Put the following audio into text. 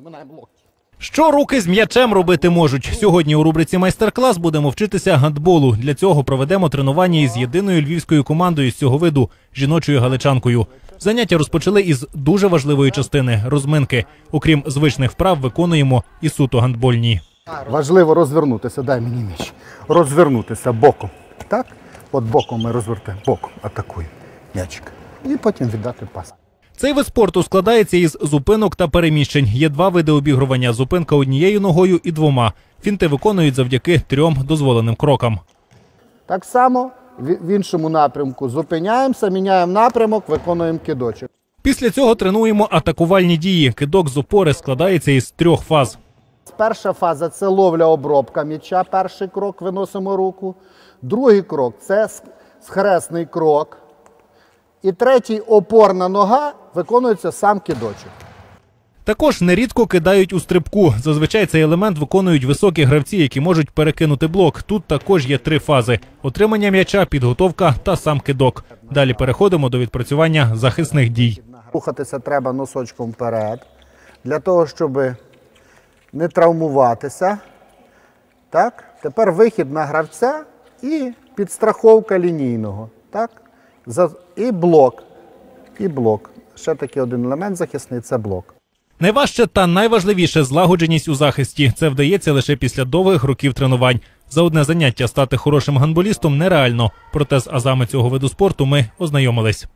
розминаємо локті. Що руки з м'ячем робити можуть? Сьогодні у рубриці майстер-клас будемо вчитися гандболу. Для цього проведемо тренування із єдиною львівською командою з цього виду жіночою галичанкою. Заняття розпочали із дуже важливої частини розминки. Окрім звичних вправ, виконуємо і суто гандбольні. Важливо розвернутися, дай мені м'яч. Розвернутися боком. Так? От боком ми розвертаємо, боком атакуємо м'ячик. І потім віддати пас. Цей вид спорту складається із зупинок та переміщень. Є два види обігрування: зупинка однією ногою і двома. Фінти виконують завдяки трьом дозволеним крокам. Так само в іншому напрямку зупиняємося, міняємо напрямок, виконуємо кидочок. Після цього тренуємо атакувальні дії. Кидок з опори складається із трьох фаз. Перша фаза це ловля обробка м'яча. Перший крок виносимо руку. Другий крок це схресний крок. І третій опорна нога виконується сам кидочок. Також нерідко кидають у стрибку. Зазвичай цей елемент виконують високі гравці, які можуть перекинути блок. Тут також є три фази: отримання м'яча, підготовка та сам кидок. Далі переходимо до відпрацювання захисних дій. Рухатися треба носочком вперед, для того, щоб не травмуватися. Так? Тепер вихід на гравця і підстраховка лінійного. Так? І блок. І блок. Ще такий один елемент захисний це блок. Найважче та найважливіше злагодженість у захисті. Це вдається лише після довгих років тренувань. За одне заняття стати хорошим гандболістом нереально. Проте з азами цього виду спорту ми ознайомились.